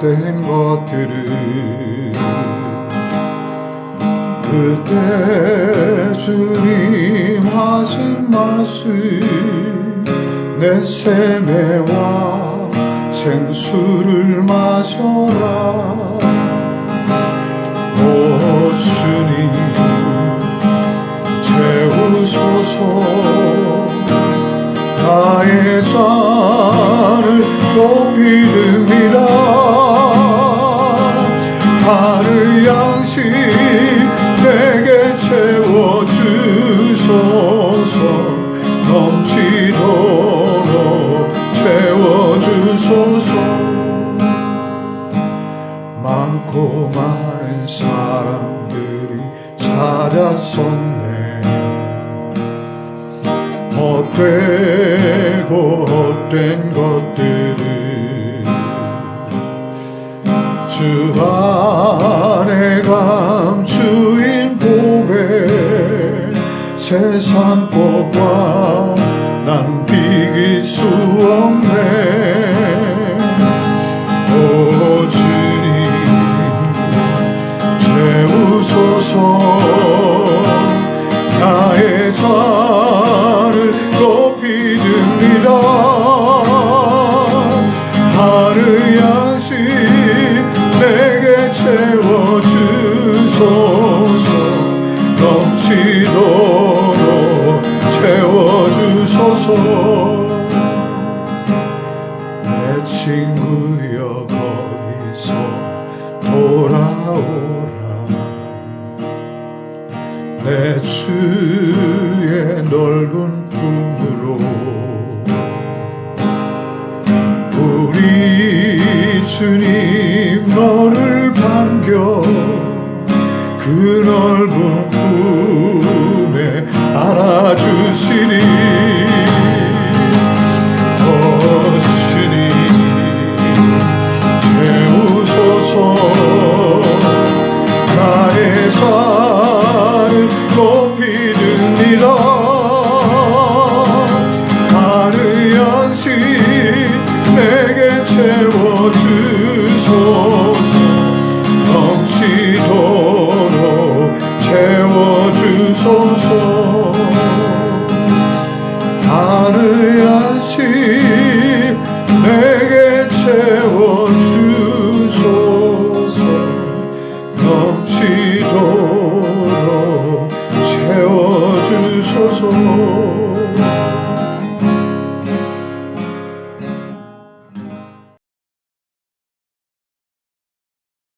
헛된 것들을 그때 주님 하신 말씀 내 세매와 생수를 마셔라. 오 주님 채우소서. 나의 잔을 높이듭 넘치도록 채워주소서. 많고 많은 사람들이 찾아섰네. 헛되고 헛된 것들을 주 안에 감추인 복에 세상 것과 난 비길 수 없네. 오 주님 채우소서. 나의 잔을 높이 듭니다. 하루 양식 내게 채워주소 채워주소서 내 친구여 거기서 돌아오라. 내 주의 넓은 품으로 우리 주님 너를 반겨 그 넓은 품에 안아주시리 채워주소서 넘치도록 채워주소서